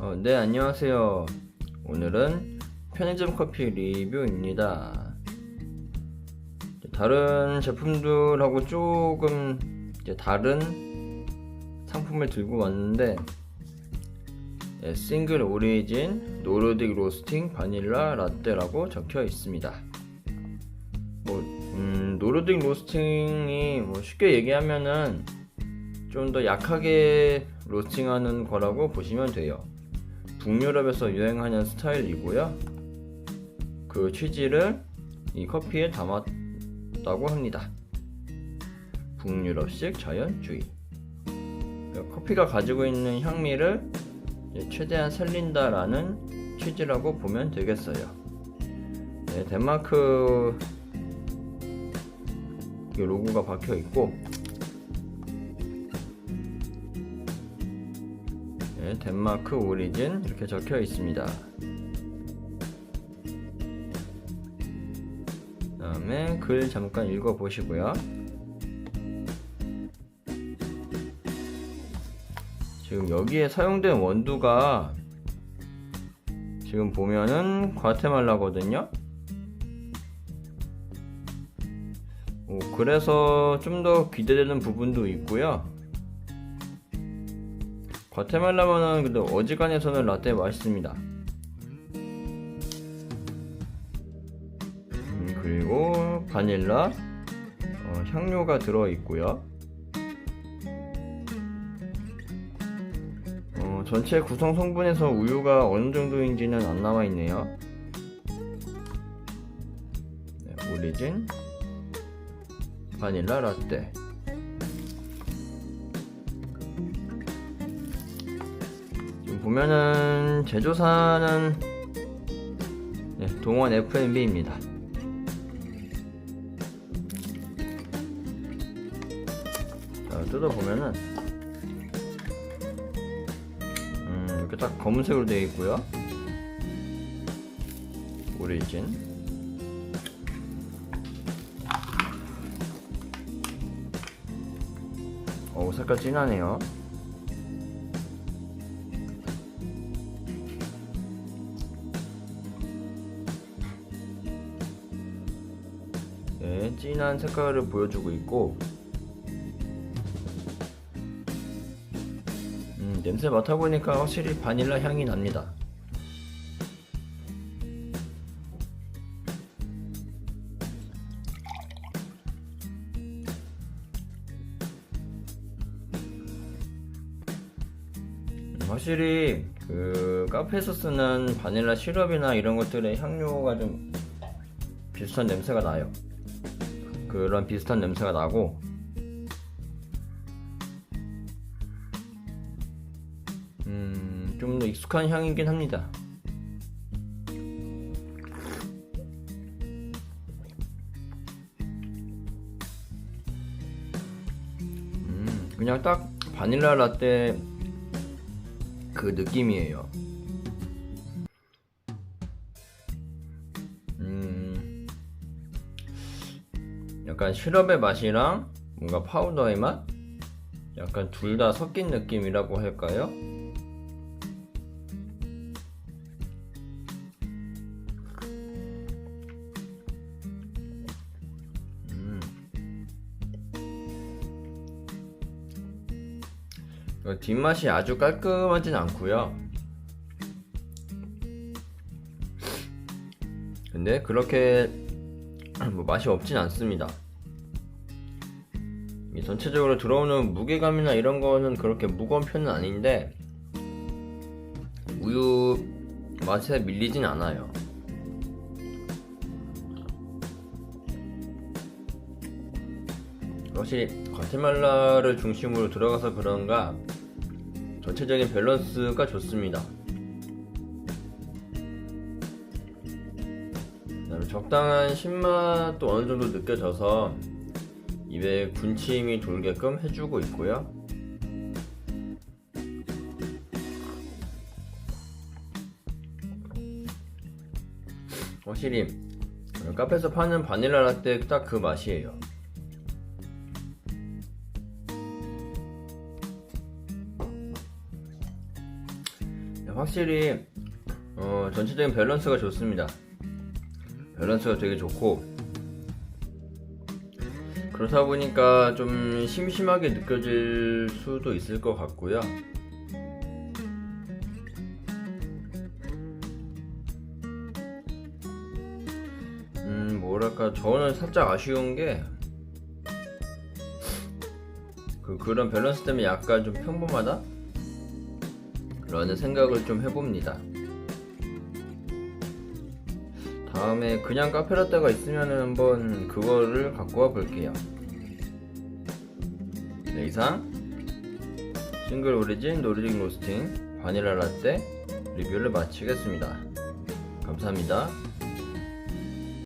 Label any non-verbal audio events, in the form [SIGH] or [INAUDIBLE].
어, 네, 안녕하세요. 오늘은 편의점 커피 리뷰입니다. 다른 제품들하고 조금 다른 상품을 들고 왔는데, 네, 싱글 오리진 노르딕 로스팅 바닐라 라떼라고 적혀 있습니다. 뭐, 음, 노르딕 로스팅이 뭐 쉽게 얘기하면은 좀 더 약하게 로스팅하는 거라고 보시면 돼요. 북유럽에서 유행하는 스타일이고요. 그 취지를 이 커피에 담았다고 합니다. 북유럽식 자연주의. 그러니까 커피가 가지고 있는 향미를 최대한 살린다라는 취지라고 보면 되겠어요. 네, 덴마크 이 로고가 박혀 있고 네, 덴마크 오리진 이렇게 적혀 있습니다. 다음에 글 잠깐 읽어 보시고요. 지금 여기에 사용된 원두가 지금 보면은 과테말라거든요. 오, 그래서 좀 더 기대되는 부분도 있고요. 과테말라만은 근데 어지간해서는 라떼 맛있습니다. 음, 그리고 바닐라 어, 향료가 들어 있고요. 어, 전체 구성 성분에서 우유가 어느 정도인지는 안 나와 있네요. 네, 오리진 바닐라 라떼. 보면은 제조사는 네, 동원 F&B입니다. 자, 뜯어보면은 음, 이렇게 딱 검은색으로 되어 있고요. 오리진 어우 색깔 진하네요. 네, 진한 색깔을 보여주고 있고 음, 냄새 맡아보니까 확실히 바닐라 향이 납니다 음, 확실히 그 카페에서 쓰는 바닐라 시럽이나 이런 것들의 향료가 좀 비슷한 냄새가 나요. 그런 비슷한 냄새가 나고 음, 좀 더 익숙한 향이긴 합니다. 음, 그냥 딱 바닐라 라떼 그 느낌이에요. 약간 시럽의 맛이랑 뭔가 파우더의 맛? 약간 둘 다 섞인 느낌이라고 할까요? 음. 뒷맛이 아주 깔끔하진 않고요. 근데 그렇게 [CLEARS THROAT] 뭐 맛이 없진 않습니다. 이 전체적으로 들어오는 무게감이나 이런 거는 그렇게 무거운 편은 아닌데 우유 맛에 밀리진 않아요. 확실히 과테말라를 중심으로 들어가서 그런가 전체적인 밸런스가 좋습니다. 적당한 신맛도 어느 정도 느껴져서 입에 군침이 돌게끔 해주고 있고요. 확실히 카페에서 파는 바닐라 라떼 딱 그 맛이에요. 확실히 어, 전체적인 밸런스가 좋습니다. 밸런스가 되게 좋고 그렇다 보니까 좀 심심하게 느껴질 수도 있을 것 같고요. 음, 뭐랄까, 저는 살짝 아쉬운 게, 그, 그런 밸런스 때문에 약간 좀 평범하다? 라는 생각을 좀 해봅니다. 다음에 그냥 카페라떼가 있으면 한번 그거를 갖고 와 볼게요. 네, 이상 싱글 오리진 노르딕 로스팅 바닐라 라떼 리뷰를 마치겠습니다. 감사합니다.